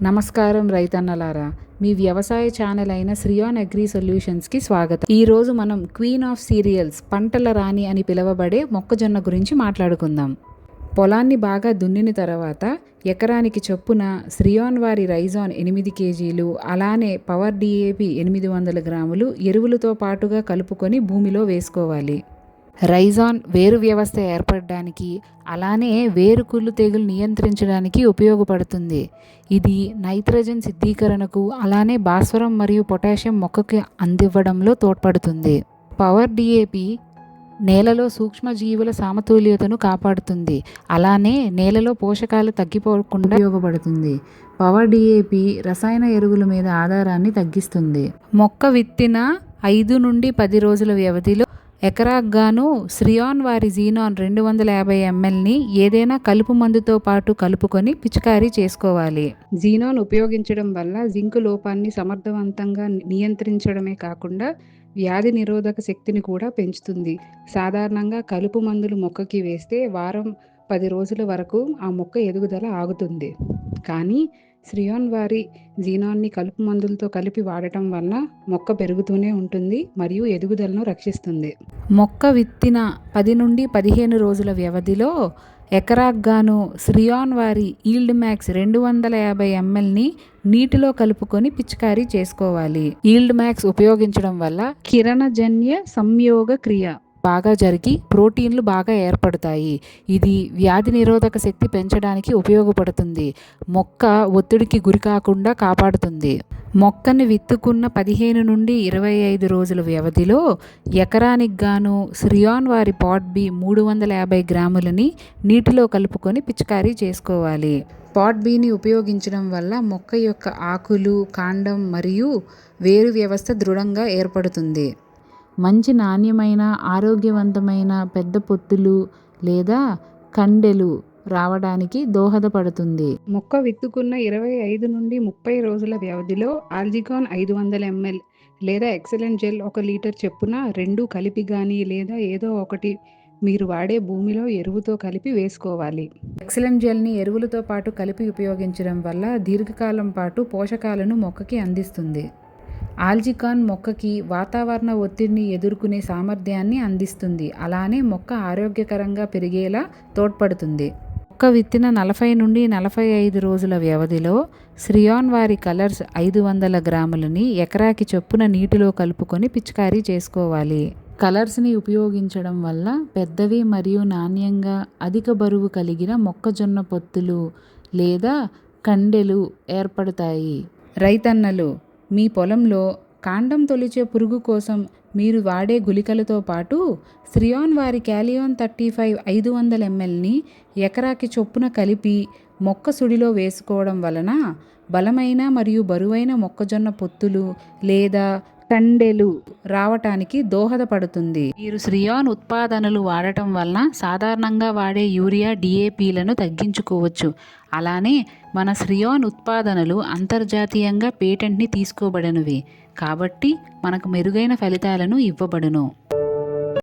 నమస్కారం రైతన్నలారా మీ వ్యవసాయ ఛానల్ అయిన శ్రియాన్ అగ్రి సొల్యూషన్స్కి స్వాగతం. ఈరోజు మనం క్వీన్ ఆఫ్ సీరియల్స్ పంటల రాణి అని పిలువబడే మొక్కజొన్న గురించి మాట్లాడుకుందాం. పొలాన్ని బాగా దున్నిన తర్వాత ఎకరానికి చొప్పున శ్రియాన్ వారి రైజాన్ ఎనిమిది కేజీలు అలానే పవర్ డిఏపి ఎనిమిది వందల గ్రాములు ఎరువులతో పాటుగా కలుపుకొని భూమిలో వేసుకోవాలి. రైజాన్ వేరు వ్యవస్థ ఏర్పడడానికి అలానే వేరు కుళ్ళు తెగులు నియంత్రించడానికి ఉపయోగపడుతుంది. ఇది నైట్రోజన్ సిద్ధీకరణకు అలానే భాస్వరం మరియు పొటాషియం మొక్కకి అందివ్వడంలో తోడ్పడుతుంది. పవర్ డిఏపి నేలలో సూక్ష్మజీవుల సమతుల్యతను కాపాడుతుంది. అలానే నేలలో పోషకాలు తగ్గిపోకుండా ఉపయోగపడుతుంది. పవర్ డిఏపి రసాయన ఎరువుల మీద ఆధారాన్ని తగ్గిస్తుంది. మొక్క విత్తిన ఐదు నుండి పది రోజుల వ్యవధిలో ఎకరాకు గాను శ్రియాన్ వారి జీనాన్ రెండు వందల యాభై ఎంఎల్ని ఏదైనా కలుపు మందుతో పాటు కలుపుకొని పిచికారీ చేసుకోవాలి. జీనాన్ ఉపయోగించడం వల్ల జింక్ లోపాన్ని సమర్థవంతంగా నియంత్రించడమే కాకుండా వ్యాధి నిరోధక శక్తిని కూడా పెంచుతుంది. సాధారణంగా కలుపు మందులు మొక్కకి వేస్తే వారం పది రోజుల వరకు ఆ మొక్క ఎదుగుదల ఆగుతుంది. కానీ శ్రియాన్ వారి జీనాన్ని కలుపు మందులతో కలిపి వాడటం వల్ల మొక్క పెరుగుతూనే ఉంటుంది మరియు ఎదుగుదలను రక్షిస్తుంది. మొక్క విత్తిన పది నుండి పదిహేను రోజుల వ్యవధిలో ఎకరాకు గాను శ్రియాన్ వారి ఈల్డ్ మ్యాక్స్ రెండు వందల యాభై ఎంఎల్ని నీటిలో కలుపుకొని పిచికారీ చేసుకోవాలి. ఈల్డ్ మ్యాక్స్ ఉపయోగించడం వల్ల కిరణజన్య సంయోగ క్రియ. బాగా జరిగి ప్రోటీన్లు బాగా ఏర్పడతాయి. ఇది వ్యాధి నిరోధక శక్తి పెంచడానికి ఉపయోగపడుతుంది. మొక్క ఒత్తిడికి గురి కాకుండా కాపాడుతుంది. మొక్కని విత్తుకున్న పదిహేను నుండి ఇరవై ఐదు రోజుల వ్యవధిలో ఎకరానికి గాను శ్రియాన్ వారి పాట్ బి మూడు వందల యాభై గ్రాములని నీటిలో కలుపుకొని పిచికారీ చేసుకోవాలి. పాట్ బీని ఉపయోగించడం వల్ల మొక్క యొక్క ఆకులు కాండం మరియు వేరు వ్యవస్థ దృఢంగా ఏర్పడుతుంది. మంచి నాణ్యమైన ఆరోగ్యవంతమైన పెద్ద పొత్తులు లేదా కండెలు రావడానికి దోహదపడుతుంది. మొక్క విత్తుకున్న ఇరవై ఐదు నుండి ముప్పై రోజుల వ్యవధిలో ఆల్జికాన్ ఐదు వందల ఎంఎల్ లేదా ఎక్సలెంట్ జెల్ ఒక లీటర్ చెప్పున రెండు కలిపి కానీ లేదా ఏదో ఒకటి మీరు వాడే భూమిలో ఎరువుతో కలిపి వేసుకోవాలి. ఎక్సలెంట్ జెల్ని ఎరువులతో పాటు కలిపి ఉపయోగించడం వల్ల దీర్ఘకాలం పాటు పోషకాలను మొక్కకి అందిస్తుంది. ఆల్జికాన్ మొక్కకి వాతావరణ ఒత్తిడిని ఎదుర్కొనే సామర్థ్యాన్ని అందిస్తుంది. అలానే మొక్క ఆరోగ్యకరంగా పెరిగేలా తోడ్పడుతుంది. మొక్క విత్తిన నలభై నుండి నలభై ఐదు రోజుల వ్యవధిలో శ్రియాన్ వారి కలర్స్ ఐదు వందల గ్రాములని ఎకరాకి చొప్పున నీటిలో కలుపుకొని పిచికారీ చేసుకోవాలి. కలర్స్ని ఉపయోగించడం వల్ల పెద్దవి మరియు నాణ్యంగా అధిక బరువు కలిగిన మొక్కజొన్న పొత్తులు లేదా కండెలు ఏర్పడతాయి. రైతన్నలు మీ పొలంలో కాండం తొలిచే పురుగు కోసం మీరు వాడే గుళికలతో పాటు శ్రియాన్ వారి క్యాలియోన్ థర్టీ ఫైవ్ ఐదు వందల ఎంఎల్ని ఎకరాకి చొప్పున కలిపి మొక్క సుడిలో వేసుకోవడం వలన బలమైన మరియు బరువైన మొక్కజొన్న పొత్తులు లేదా కండెలు రావటానికి దోహదపడుతుంది. మీరు శ్రియాన్ ఉత్పాదనలు వాడటం వలన సాధారణంగా వాడే యూరియా డిఏపీలను తగ్గించుకోవచ్చు. అలానే మన శ్రియోన్ ఉత్పాదనలు అంతర్జాతీయంగా పేటెంట్ని తీసుకోబడినవి. కాబట్టి మనకు మెరుగైన ఫలితాలను ఇవ్వబడును.